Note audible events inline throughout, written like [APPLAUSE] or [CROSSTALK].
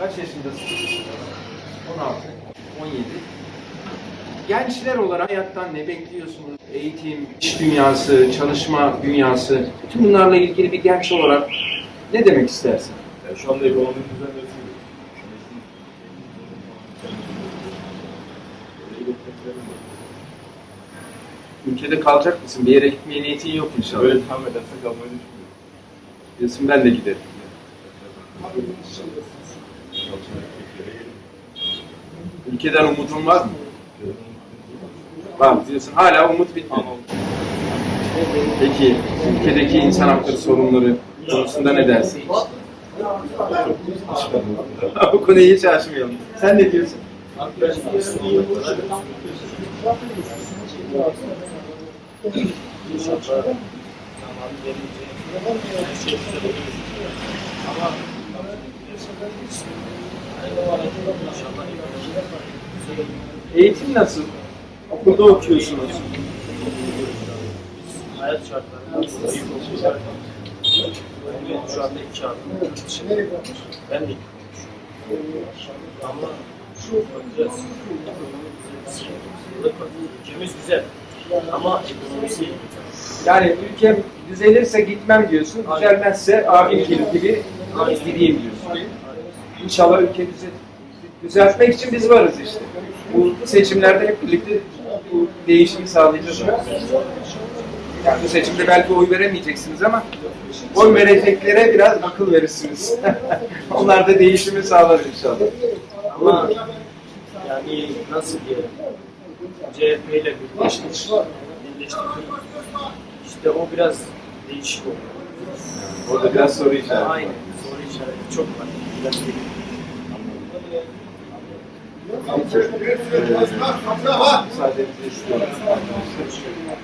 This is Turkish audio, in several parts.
Kaç yaşındasın? 16, 17. Gençler olarak hayattan ne bekliyorsunuz? Eğitim, iş dünyası, çalışma dünyası, bütün bunlarla ilgili bir genç olarak ne demek istersin? Yani şu anda ekonominin düzenlemesi Ülkede kalacak mısın? Bir yere gitmeye niyetin yok inşallah. Böyle devam edersek almayı düşünmüyorum. Diyorsun ben de giderim. Çalışmak gelin. Ülkeden umudun var mı? Var mı diyorsun. Hala umut bitmedi. Peki ülkedeki insan hakları sorunları konusunda ne dersin? [LAUGHS] Bu konuyu hiç açmayalım. Sen ne diyorsun? Eğitim nasıl? Okulda okuyorsunuz. hayat şartları şu anda iki adım. Ben de ama şu. Ülkemiz güzel ama ekonomisi Yani ülkem düzelirse gitmem diyorsun, düzelmezse abim gibi gibi gideyim diyorsun. İnşallah ülke düzel düzeltmek için biz varız işte. Bu seçimlerde hep birlikte bu değişimi sağlayacağız. Yani bu seçimde belki oy veremeyeceksiniz ama oy vereceklere biraz akıl verirsiniz. [LAUGHS] Onlar da değişimi sağlar inşallah. ama yani nasıl diyelim CHP ile birleştik. Birleştik. İşte o biraz değişik oldu. Orada biraz soru işareti. Aynen. Soru işareti çok var. Biraz değil. Müsaadenizi istiyorum.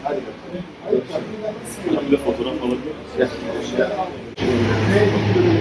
Hadi bakalım. Bir de fotoğraf alabilir miyim?